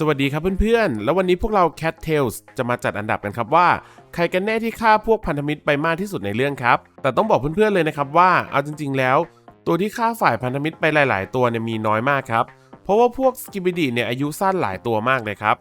สวัสดีครับเพื่อนๆ แล้ววันนี้พวกเรา Cat Tales จะมาจัดอันดับกันครับว่า ใครกันแน่ที่ฆ่าพวกพันธมิตรไปมากที่สุดในเรื่องครับ แต่ต้องบอกเพื่อนๆเลยนะครับว่า เอาจริงๆแล้ว ตัวที่ฆ่าฝ่ายพันธมิตรไปหลาย ๆ ตัวเนี่ยมีน้อยมากครับ เพราะว่าพวกสกิบิดีเนี่ยอายุสั้นหลายตัวมากเลยครับ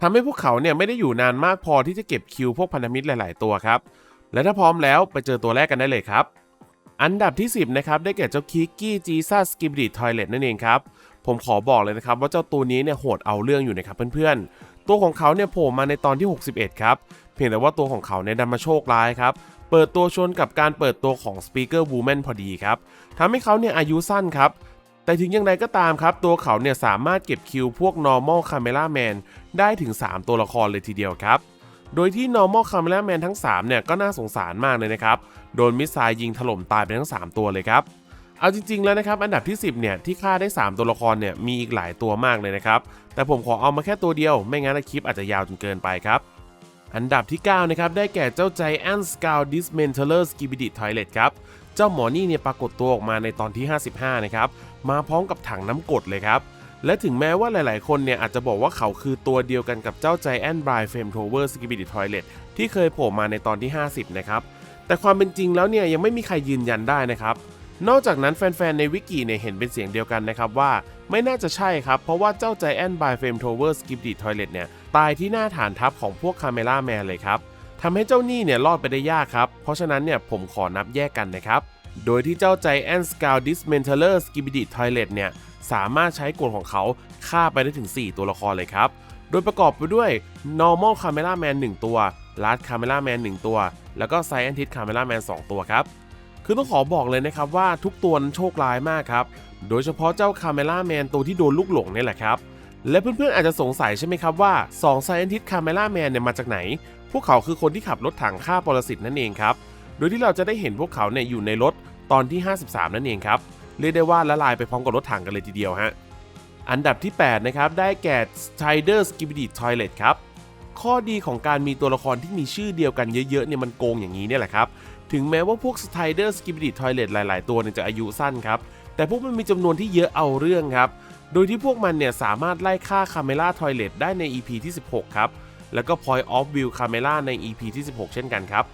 ทำให้พวกเขาเนี่ยไม่ได้อยู่นานมากพอที่จะเก็บคิวพวกพันธมิตรหลาย ๆ ตัวครับ และถ้าพร้อมแล้วไปเจอตัวแรกกันได้เลยครับ อันดับที่ 10นะครับได้แก่เจ้าคิกกี้จีซัสสกิบิดิทอยเลตนั่นเองครับ ผมขอบอกเลยนะครับว่าเจ้าตัวนี้เนี่ยโหดเอาเรื่องอยู่นะครับเพื่อนๆ ตัวของเขาเนี่ยโผล่มาในตอนที่ 61 ครับ เพียงแต่ว่าตัวของเขาเนี่ยดันมาโชคร้ายครับ เปิดตัวชนกับการเปิดตัวของ Speaker Woman พอดีครับทำให้เขาเนี่ยอายุสั้นครับ แต่ถึงอย่างไรก็ตามครับ ตัวเขาเนี่ยสามารถเก็บคิวพวก normal camera man ได้ถึง 3 ตัวละครเลยทีเดียวครับโดยที่ normal camera man ทั้ง 3 เนี่ยก็น่าสงสารมากเลยนะครับ โดนมิสไซล์ยิงถล่มตายไปทั้ง 3 ตัวเลยครับ เอาจริง ๆ แล้วนะครับอันดับที่ 10เนี่ยที่ฆ่าได้ 3 ตัวละครเนี่ยมีอีกหลายตัวมากเลยนะครับ แต่ผมขอเอามาแค่ตัวเดียว ไม่งั้นคลิปอาจจะยาวจนเกินไปครับ อันดับที่ 9 นะครับ ได้แก่เจ้า Giant Skull Dismantler Skibidi Toilet ครับ เจ้าหมอนี่เนี่ยปรากฏตัวออกมาในตอนที่ 55 นะครับ มาพร้อมกับถังน้ำกรดเลยครับ และถึงแม้ว่าหลายๆ คนเนี่ยอาจจะบอกว่าเขาคือตัวเดียวกันกับเจ้า Giant Bright Flame Tower Skibidi Toilet ที่เคยโผล่มาในตอนที่ 50 นะครับแต่ความเป็นจริงแล้วเนี่ยยังไม่มีใครยืนยันได้นะครับ นอกจากนั้นแฟนๆ ในวิกิเนี่ยเห็นเป็นเสียงเดียวกันนะครับว่า ไม่น่าจะใช่ครับ เพราะว่าเจ้า Giant by Flame Tower Skip d i Toilet เนี่ย ตายที่หน้าฐานทัพของพวกคาเมล่าแมนเลยครับทำให้เจ้านี่เนี่ยรอดไปได้ยากครับ เพราะฉะนั้นเนี่ยผมขอนับแยกกันนะครับ โดยที่เจ้า Giant Skull Dismantler Skip d i Toilet เนี่ยสามารถใช้กลของเขาฆ่าไปได้ถึง 4 ตัวละครเลยครับ โดยประกอบไปด้วย normal camera man 1 ตัว large camera man 1 ตัว แล้วก็ scientist camera man 2 ตัวครับ คือต้องขอบอกเลยนะครับว่าทุกตัวนั้นโชคร้ายมากครับ โดยเฉพาะเจ้าคาเมล่าแมนตัวที่โดนลูกหลงนี่แหละครับ และเพื่อนๆอาจจะสงสัยใช่ไหมครับว่า2 Scientist Camera Man เนี่ยมาจากไหน พวกเขาคือคนที่ขับรถถังฆ่าปรสิตนั่นเองครับ โดยที่เราจะได้เห็นพวกเขาเนี่ยอยู่ในรถตอนที่ 53 นั่นเองครับ เรียกได้ว่าละลายไปพร้อมกับรถถังกันเลยทีเดียวฮะ อันดับที่ 8 นะครับ ได้แก่ Strider Skibidi Toilet ครับ ข้อดีของการมีตัวละครที่มีชื่อเดียวกันเยอะๆเนี่ยมันโกงอย่างนี้เนี่ยแหละครับ ถึงแม้ว่าพวก Strider Skibidi Toilet หลาย ๆ ตัวเนี่ยจะอายุสั้นครับ แต่พวกมันมีจำนวนที่เยอะเอาเรื่องครับ โดยที่พวกมันเนี่ยสามารถไล่ฆ่า Camera Toilet ได้ใน EP ที่ 16 ครับ แล้วก็ Point of View Camera ใน EP ที่ 16 เช่นกันครับ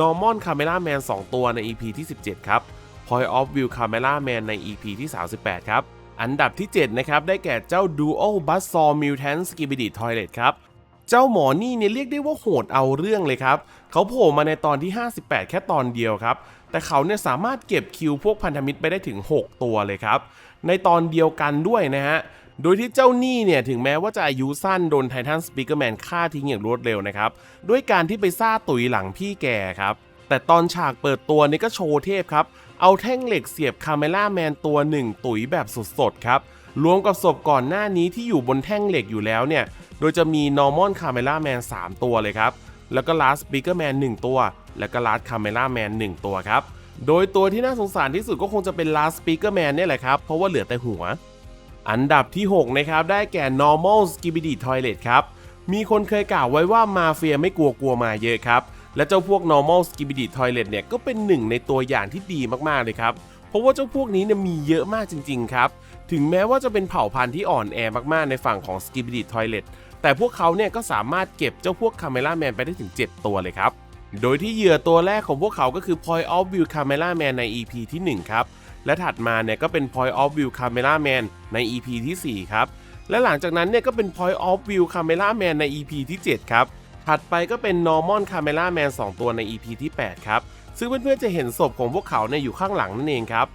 Normal Camera Man 2 ตัวใน EP ที่ 17 ครับ Point of View Camera Man ใน EP ที่ 38 ครับ อันดับที่ 7 นะครับ ได้แก่เจ้า Duo Buzzsaw Mutant Skibidi Toilet ครับ เจ้าหมอนี่เนี่ยเรียกได้ว่าโหดเอาเรื่องเลยครับเขาโผล่มาในตอนที่ 58 แค่ตอนเดียวครับ แต่เขาเนี่ยสามารถเก็บคิวพวกพันธมิตรไปได้ถึง 6 ตัวเลยครับ ในตอนเดียวกันด้วยนะฮะโดยที่เจ้านี่เนี่ยถึงแม้ว่าจะอายุสั้นโดนไททันสปีกเกอร์แมนฆ่าทิ้งอย่างรวดเร็วนะครับ ด้วยการที่ไปซ่าตุยหลังพี่แกครับ แต่ตอนฉากเปิดตัวนี่ก็โชว์เทพครับ เอาแท่งเหล็กเสียบคาเมล่าแมนตัวหนึ่งตุยแบบสดๆครับรวมกับศพก่อนหน้านี้ที่อยู่บนแท่งเหล็กอยู่แล้วเนี่ย โดยจะมี normal camera man 3 ตัวเลยครับ แล้วก็ last speaker man 1 ตัว แล้วก็ last camera man 1 ตัวครับ โดยตัวที่น่าสงสารที่สุดก็คงจะเป็น last speaker man เนี่ยแหละครับ เพราะว่าเหลือแต่หัว อันดับที่ 6 นะครับ ได้แก่ normal skibidi toilet ครับ มีคนเคยกล่าวไว้ว่ามาเฟียไม่กลัวกลัวมาเยอะครับ และเจ้าพวก normal skibidi toilet เนี่ยก็เป็นหนึ่งในตัวอย่างที่ดีมากๆเลยครับเพราะว่าเจ้าพวกนี้เนี่ยมีเยอะมากจริง ๆ ครับ ถึงแม้ว่าจะเป็นเผ่าพันธุ์ที่อ่อนแอมากๆในฝั่งของ skibidi toilet แต่พวกเขาเนี่ยก็สามารถเก็บเจ้าพวกคาเมล่าแมนไปได้ถึง 7 ตัวเลยครับ โดยที่เหยื่อตัวแรกของพวกเขาก็คือ Point of View Camera Man ใน EP ที่ 1 ครับ และถัดมาเนี่ยก็เป็น Point of View Camera Man ใน EP ที่ 4 ครับ และหลังจากนั้นเนี่ยก็เป็น Point of View Camera Man ใน EP ที่ 7 ครับ ถัดไปก็เป็น Normal Camera Man 2 ตัวใน EP ที่ 8 ครับ ซึ่งเพื่อนๆจะเห็นศพของพวกเขาเนี่ยอยู่ข้างหลังนั่นเองครับ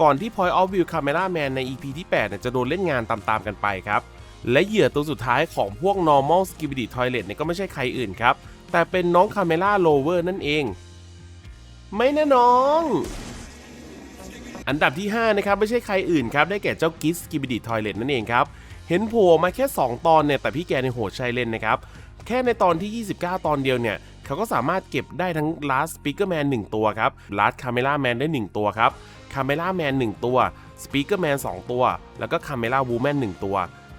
ก่อนที่ Point of View Camera Man ใน EP ที่8เนี่ยจะโดนเล่นงานตามๆกันไปครับ และเหยื่อตัวสุดท้ายของพวก normal skibidi toilet เนี่ยก็ไม่ใช่ใครอื่นครับ แต่เป็นน้องคาเมล่าโลเวอร์นั่นเอง ไม่นะน้อง อันดับที่ 5 นะครับ ไม่ใช่ใครอื่นครับ ได้แก่เจ้ากิสกิบิดิทอยเลตนั่นเองครับ เห็นโผล่มาแค่ 2 ตอนเนี่ย แต่พี่แกในโหดชัยเล่นนะครับ แค่ในตอนที่ 29 ตอนเดียวเนี่ยเขาก็สามารถเก็บได้ทั้ง last speaker man 1 ตัวครับ last camera man ได้ 1 ตัวครับ camera man 1 ตัว speaker man 2 ตัว แล้วก็ camera woman 1 ตัว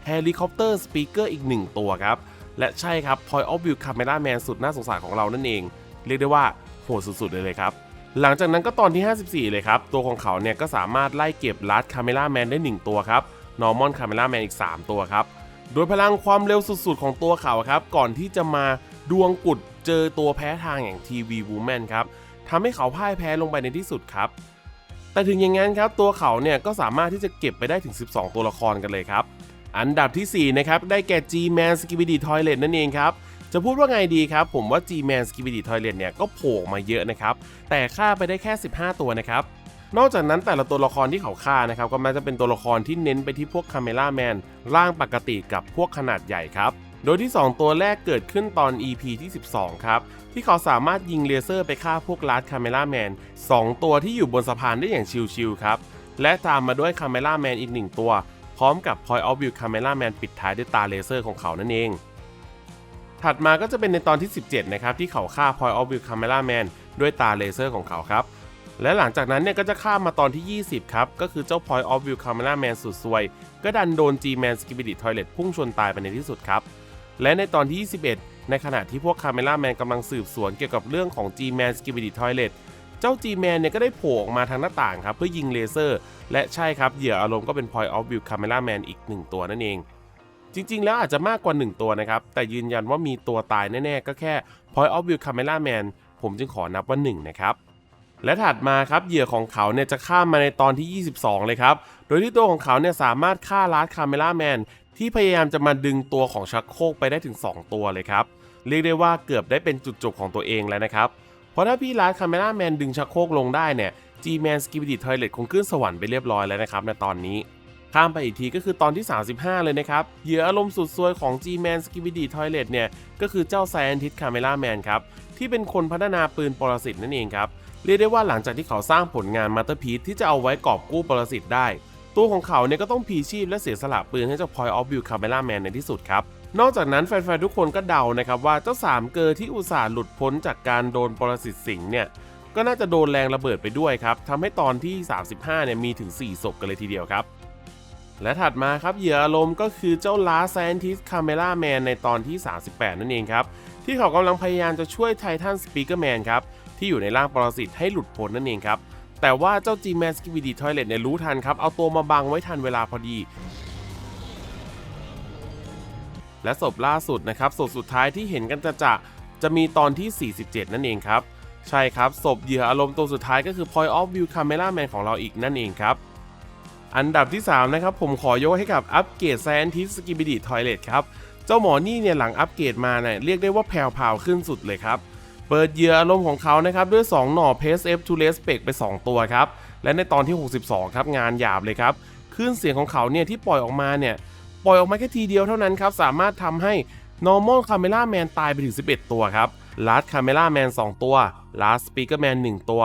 helicopter speaker อีก 1 ตัวครับ และใช่ครับ point of view camera man สุดน่าสงสารของเรานั่นเอง เรียกได้ว่าโหดสุดๆ เลยเลยครับ หลังจากนั้นก็ตอนที่ 54 เลยครับ ตัวของเขาเนี่ยก็สามารถไล่เก็บ last camera man ได้ 1 ตัวครับ normal camera man อีก 3 ตัวครับ โดยพลังความเร็วสุดๆ ของตัวเขาครับก่อนที่จะมาดวงกุดเจอตัวแพ้ทางอย่างทีวีวูแมนครับทำให้เขาพ่ายแพ้ลงไปในที่สุดครับแต่ถึงอย่างนั้นครับตัวเขาเนี่ยก็สามารถที่จะเก็บไปได้ถึง 12 ตัวละครกันเลยครับ อันดับทีสี่ 4 นะครับ ได้แก่ G-Man Skibidi Toilet นั่นเองครับ จะพูดว่าไงดีครับ ผมว่า G-Man Skibidi Toilet เนี่ย ก็โผล่มาเยอะนะครับ แต่ฆ่าไปได้แค่ 15 ตัวนะครับ นอกจากนั้นแต่ละตัวละครที่เขาฆ่านะครับ ก็มักจะเป็นตัวละครที่เน้นไปที่พวกคาเมล่าแมนร่างปกติกับพวกขนาดใหญ่ครับโดยที่ 2 ตัวแรกเกิดขึ้นตอน EP ที่ 12 ครับ ที่เขาสามารถยิงเลเซอร์ไปฆ่าพวกลาร์ดคาเมล่าแมน2ตัวที่อยู่บนสะพานได้อย่างชิลๆครับ และตามมาด้วยคาเมล่าแมนอีก 1 ตัว พร้อมกับ Point of View Camera Man ปิดท้ายด้วยตาเลเซอร์ของเขานั่นเอง ถัดมาก็จะเป็นในตอนที่ 17 นะครับ ที่เขาฆ่า Point of View Camera Man ด้วยตาเลเซอร์ของเขาครับ และหลังจากนั้นเนี่ยก็จะข้ามมาตอนที่ 20 ครับ ก็คือเจ้า Point of View Camera Man สุดซวย ก็ดันโดน G-Man Skibidi Toilet พุ่งชนตายไปในที่สุดครับ และในตอนที่ 21 ในขณะที่พวก Camera Man กำลังสืบสวนเกี่ยวกับเรื่องของ G-Man Skibidi Toilet เจ้า G-Man เนี่ยก็ได้โผล่ออกมาทางหน้าต่างครับเพื่อยิงเลเซอร์ และใช่ครับเหยื่ออารมณ์ก็เป็น Point of View Camera Man อีก 1 ตัวนั่นเอง จริงๆ แล้วอาจจะมากกว่า 1 ตัวนะครับ แต่ยืนยันว่ามีตัวตายแน่ๆ ก็แค่ Point of View Camera Man ผมจึงขอนับว่า 1 นะครับและถัดมาครับเหยื่อของเขาเนี่ยจะข้ามมาในตอนที่ 22 เลยครับ โดยที่ตัวของเขาเนี่ยสามารถฆ่าลาร์ดคาเมล่าแมนที่พยายามจะมาดึงตัวของชักโครกไปได้ถึง 2 ตัวเลยครับ เรียกได้ว่าเกือบได้เป็นจุดจบของตัวเองแล้วนะครับ เพราะถ้าพี่ลาร์ดคาเมล่าแมนดึงชักโครกลงได้เนี่ย G-Man Skibidi Toilet คงขึ้นสวรรค์ไปเรียบร้อยแล้วนะครับในตอนนี้ข้ามไปอีกทีก็คือตอนที่ 35 เลยนะครับ เหยื่ออารมณ์สุดซวยของ G-Man Skibidi Toilet เนี่ย ก็คือเจ้า Scientist Camera Man ครับ ที่เป็นคนพัฒนาปืนปรสิตนั่นเองครับ เรียกได้ว่าหลังจากที่เขาสร้างผลงานมา s t e r p i e c e ที่จะเอาไว้กอบกู้ปรสิตได้ ตัวของเขาเนี่ยก็ต้องพีชีพและเสียสละปืนให้เจ้า Point of View Camera Man ในที่สุดครับ นอกจากนั้นแฟนๆทุกคนก็เดานะครับว่าเจ้า3เกอร์ที่อุตส่าห์หลุดพ้นจากการโดนปรสิตสิงเนี่ยก็น่าจะโดนแรงระเบิดไปด้วยครับทำให้ตอนที่ 35เนี่ยมีถึง 4 ศพกันเลยทีเดียวครับ และถัดมาครับเหยื่ออารมณ์ก็คือเจ้าลาแซนทิสคาเมล่าแมนในตอนที่ 38 นั่นเองครับ ที่เขากำลังพยายามจะช่วยไททันสปีกเกอร์แมนครับ ที่อยู่ในร่างปรสิตให้หลุดพ้นนั่นเองครับ แต่ว่าเจ้า G-Man Skibidi Toilet เนี่ยรู้ทันครับ เอาตัวมาบังไว้ทันเวลาพอดี และศพล่าสุดนะครับศพสุดท้ายที่เห็นกันจะจะจะมีตอนที่ 47 นั่นเองครับ ใช่ครับศพเหยื่ออารมณ์ตัวสุดท้ายก็คือ Point of View Camera Man ของเราอีกนั่นเองครับ อันดับที่ 3 นะครับ ผมขอยกให้กับอัปเกรด Scientist Skibidi Toilet ครับ เจ้าหมอนี่เนี่ยหลังอัปเกรดมาเนี่ยเรียกได้ว่าแผ่วๆขึ้นสุดเลยครับ เปิดเหยื่ออารมณ์ของเขานะครับ ด้วย 2 หน่อ Pace F to Respect ไป 2 ตัวครับ และในตอนที่ 62 ครับงานหยาบเลยครับคลื่นเสียงของเขาเนี่ยที่ปล่อยออกมาเนี่ย ปล่อยออกมาแค่ทีเดียวเท่านั้นครับ สามารถทำให้ normal camera man ตายไปถึง 11 ตัวครับ last camera man 2 ตัว last speaker man 1 ตัว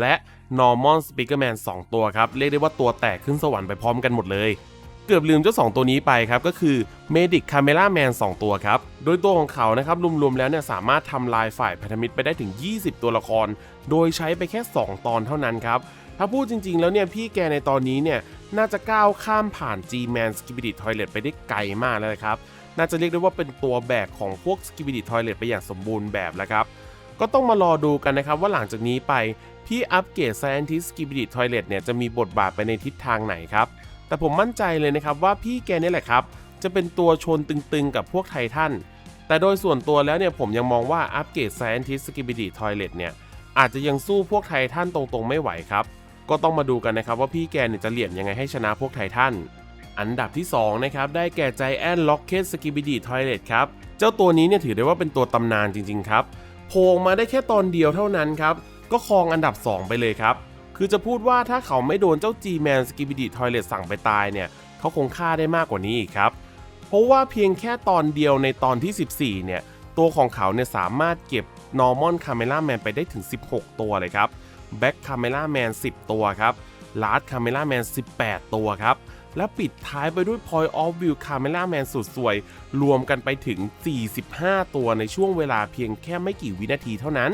และ normal speaker man 2 ตัวครับ เรียกได้ว่าตัวแตกขึ้นสวรรค์ไปพร้อมกันหมดเลยเกือบลืมเจ้า 2 ตัวนี้ไปครับ ก็คือ Medic Camera Man 2 ตัวครับ โดยตัวของเขานะครับรวมๆแล้วเนี่ยสามารถทำลายฝ่ายพันธมิตรไปได้ถึง 20 ตัวละคร โดยใช้ไปแค่ 2 ตอนเท่านั้นครับ ถ้าพูดจริง ๆ แล้วเนี่ยพี่แกในตอนนี้เนี่ยน่าจะก้าวข้ามผ่าน G-Man Skibidi Toilet ไปได้ไกลมากแล้วนะครับ น่าจะเรียกได้ว่าเป็นตัวแบกของพวก Skibidi Toilet ไปอย่างสมบูรณ์แบบแล้วครับ ก็ต้องมารอดูกันนะครับว่าหลังจากนี้ไปพี่อัปเกรด Scientist Skibidi Toilet เนี่ยจะมีบทบาทไปในทิศทางไหนครับ แต่ผมมั่นใจเลยนะครับว่าพี่แกนี่แหละครับ จะเป็นตัวชนตึงๆ กับพวกไททันแต่โดยส่วนตัวแล้วเนี่ยผมยังมองว่าอัปเกรด Scientist Skibidi Toilet เนี่ยอาจจะยังสู้พวกไททันตรงๆไม่ไหวครับ ก็ต้องมาดูกันนะครับว่าพี่แกเนี่ยจะเหลี่ยมยังไงให้ชนะพวกไททันอันดับที่2นะครับได้แก่ใจแอนล็อกเก็ตสกิบิดีทอยเลตครับเจ้าตัวนี้เนี่ยถือได้ว่าเป็นตัวตำนานจริงๆครับโผล่มาได้แค่ตอนเดียวเท่านั้นครับก็ครองอันดับ 2 ไปเลยครับคือจะพูดว่าถ้าเขาไม่โดนเจ้า G-Man s k i b i d y Toilet สั่งไปตายเนี่ยเขาคงฆ่าได้มากกว่านี้อีกครับเพราะว่าเพียงแค่ตอนเดียวในตอนที่ 14เนี่ยตัวของเขาเนี่ยสามารถเก็บ Normal Camera Man ไปได้ถึง 16 ตัวเลยครับ Back Camera Man 10 ตัวครับ Large Camera Man 18 ตัวครับ และปิดท้ายไปด้วย Point of View Camera Man สุดสวย รวมกันไปถึง 45 ตัวในช่วงเวลาเพียงแค่ไม่กี่วินาทีเท่านั้น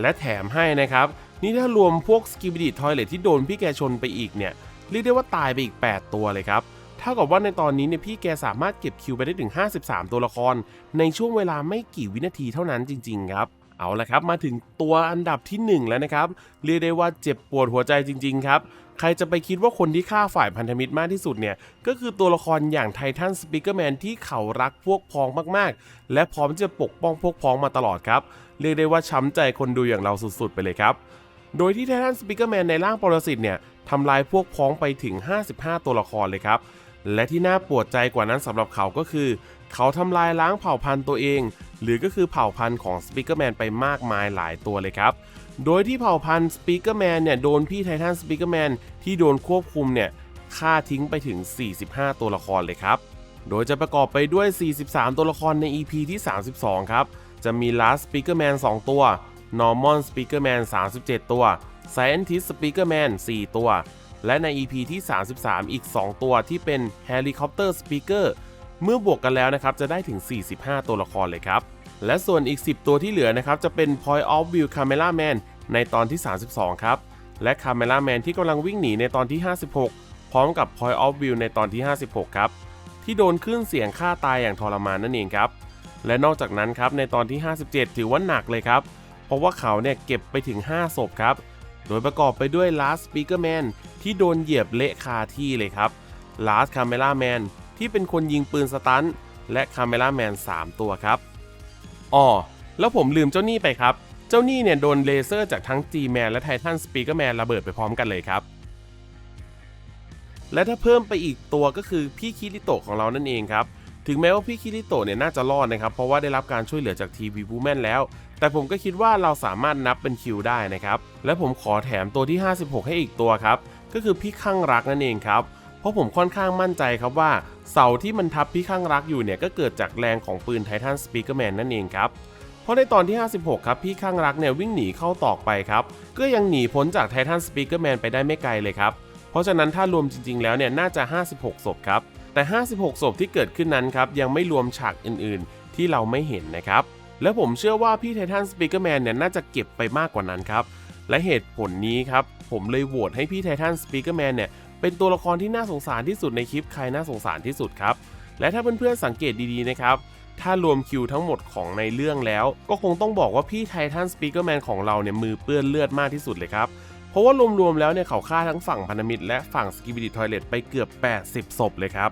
และแถมให้นะครับ นี่ถ้ารวมพวก Skibidi Toilet ที่โดนพี่แกชนไปอีกเนี่ย เรียกได้ว่าตายไปอีก 8 ตัวเลยครับเท่ากับว่าในตอนนี้เนี่ยพี่แกสามารถเก็บคิวไปได้ถึง 53 ตัวละคร ในช่วงเวลาไม่กี่วินาทีเท่านั้นจริง ๆ ครับ เอาละครับมาถึงตัวอันดับที่ 1 แล้วนะครับ เรียกได้ว่าเจ็บปวดหัวใจจริง ๆ ครับ ใครจะไปคิดว่าคนที่ฆ่าฝ่ายพันธมิตรมากที่สุดเนี่ย ก็คือตัวละครอย่างไททันสปีกเกอร์แมนที่เขารักพวกพ้องมากๆ และพร้อมจะปกป้องพวกพ้องมาตลอดครับ เรียกได้ว่าช้ำใจคนดูอย่างเราสุดๆ ไปเลยครับ โดยที่ไททันสปีกเกอร์แมนในร่างปรสิตเนี่ยทำลายพวกพ้องไปถึง 55 ตัวละครเลยครับและที่น่าปวดใจกว่านั้นสำหรับเขาก็คือ เขาทำลายล้างเผ่าพันธุ์ตัวเอง หรือก็คือเผ่าพันธุ์ของสปีกเกอร์แมนไปมากมายหลายตัวเลยครับ โดยที่เผ่าพันธุ์สปีกเกอร์แมนเนี่ยโดนพี่ไททันสปีกเกอร์แมนที่โดนควบคุมเนี่ยฆ่าทิ้งไปถึง 45 ตัวละครเลยครับ โดยจะประกอบไปด้วย 43 ตัวละครใน EP ที่ 32 ครับ จะมี Last Speakerman 2 ตัว Normal Speakerman 37 ตัว Scientist Speakerman 4 ตัว และใน EP ที่ 33 อีก 2 ตัวที่เป็น Helicopter Speaker เมื่อบวกกันแล้วนะครับจะได้ถึง 45 ตัวละครเลยครับ และส่วนอีก 10 ตัวที่เหลือนะครับจะเป็น Point of View Camera Man ในตอนที่ 32 ครับ และ Camera Man ที่กำลังวิ่งหนีในตอนที่ 56 พร้อมกับ Point of View ในตอนที่ 56 ครับ ที่โดนคลื่นเสียงฆ่าตายอย่างทรมานนั่นเองครับ และนอกจากนั้นครับในตอนที่ 57 ถือว่าหนักเลยครับ เพราะว่าเขาเนี่ยเก็บไปถึง 5 ศพครับ โดยประกอบไปด้วย Last Speaker Man ที่โดนเหยียบเละคาที่เลยครับ Last Camera Man ที่เป็นคนยิงปืนสตันและ Camera Man 3ตัวครับอ๋อแล้วผมลืมเจ้านี่ไปครับ เจ้านี่เนี่ยโดนเลเซอร์จากทั้ง G-Man และ Titan Speaker Man ระเบิดไปพร้อมกันเลยครับ และถ้าเพิ่มไปอีกตัวก็คือพี่คิริโตะของเรานั่นเองครับ ถึงแม้ว่าพี่คิริโตะเนี่ยน่าจะรอดนะครับ เพราะว่าได้รับการช่วยเหลือจากทีวีบูแมนแล้ว แต่ผมก็คิดว่าเราสามารถนับเป็นคิวได้นะครับ และผมขอแถมตัวที่ 56 ให้อีกตัวครับ ก็คือพี่ข้างรักนั่นเองครับ เพราะผมค่อนข้างมั่นใจครับว่า เสาที่มันทับพี่ข้างรักอยู่เนี่ยก็เกิดจากแรงของปืนไททันสปีกเกอร์แมนนั่นเองครับเพราะในตอนที่ 56 ครับพี่ข้างรักเนี่ยวิ่งหนีเข้าตอกไปครับก็ยังหนีพ้นจากไททันสปีกเกอร์แมนไปได้ไม่ไกลเลยครับเพราะฉะนั้นถ้ารวมจริง ๆ แล้วเนี่ยน่าจะ 56 ศพครับแต่ 56 ศพที่เกิดขึ้นนั้นครับยังไม่รวมฉากอื่นๆ ที่เราไม่เห็นนะครับและผมเชื่อว่าพี่ไททันสปีกเกอร์แมนเนี่ยน่าจะเก็บไปมากกว่านั้นครับ และเหตุผลนี้ครับ ผมเลยโหวตให้พี่ไททันสปีกเกอร์แมนเนี่ยเป็นตัวละครที่น่าสงสารที่สุดในคลิปใครน่าสงสารที่สุดครับ และถ้าเพื่อนๆสังเกตดีๆนะครับ ถ้ารวมคิวทั้งหมดของในเรื่องแล้ว ก็คงต้องบอกว่าพี่ไททันสปีกเกอร์แมนของเราเนี่ยมือเปื้อนเลือดมากที่สุดเลยครับเพราะว่ารวมๆแล้วเนี่ยเขาฆ่าทั้งฝั่งพันธมิตรและฝั่งสกิบิดิทอยเลตไปเกือบ 80 ศพเลยครับ